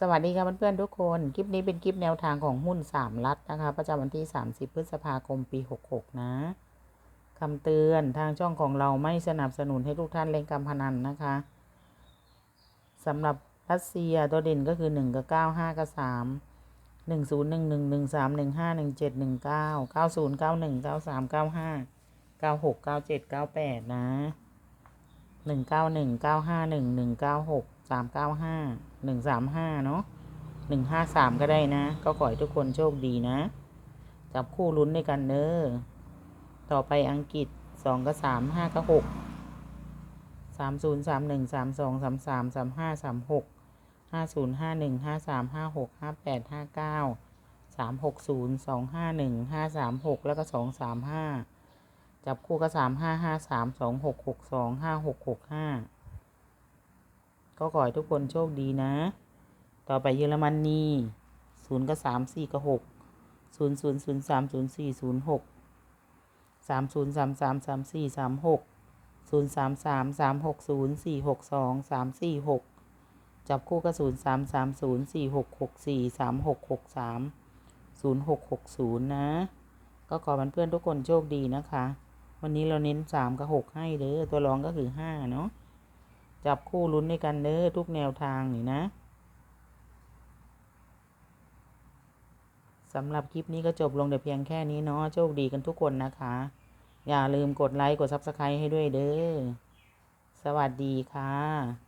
สวัสดีค่ะเพื่อนๆทุกคน คลิปนี้เป็นคลิปแนวทางของหุ้นสามรัฐนะคะ ประจำวันที่ 30 พฤษภาคมปี 66 นะคำเตือนทางช่องของเราไม่สนับสนุนให้ทุกท่านเล่นการพนันนะคะสำหรับรัสเซียตัวเด่นก็คือ 1 กับ 9 5 กับ 3 1 0 1 1 1 3 1 5 1 7 1 9 9 0 9 1 9 3 9 5 9 6 9 7 9 8 นะ หนึ่งเก้าหนึ่งเก้าห้าหนึ่งหนึ่งเก้าหกสามเก้าห้าหนึ่งสามห้าเนาะหนึ่งห้าสามก็ได้นะ ก็ขอให้ทุกคนโชคดีนะ จับคู่ลุ้นด้วยกันเนอต่อไปอังกฤษสองกับสามห้ากับหกสามศูนย์สามหนึ่งสามสองสามสามสามห้าสามหกห้าศูนย์ห้าหนึ่งห้าสามห้าหกห้าแปดห้าเก้าสามหกศูนย์สองห้าหนึ่งห้าสามหกแล้วก็สองสามห้า จับคู่ก็สามห้าห้าสามสองหกหกสองห้าหกหกห้าก็ขอให้ทุกคนโชคดีนะ ต่อไปเยอรมนนีศูนย์กับสามสี่กับหกศูนย์ศูนย์ศูนย์สามศูนย์สี่ศูนย์หกสามศูนย์สามสามสามสี่สามหกศูนย์สามสามสามหกศูนย์สี่หกสองสามสี่หกจับคู่ก็ศูนย์สามสามศูนย์สี่หกหกสี่สามหกหกสามศูนย์หกหกศูนย์นะ ก็ขอเพื่อนๆทุกคนโชคดีนะคะ วันนี้เราเน้นสามกับหกให้เด้อตัวรองก็คือห้าเนาะจับคู่ลุ้นด้วยกันเด้อทุกแนวทางนี่นะสำหรับคลิปนี้ก็จบลงแต่เพียงแค่นี้เนาะโชคดีกันทุกคนนะคะ อย่าลืมกดไลค์กด Subscribe ให้ด้วยเด้อสวัสดีค่ะ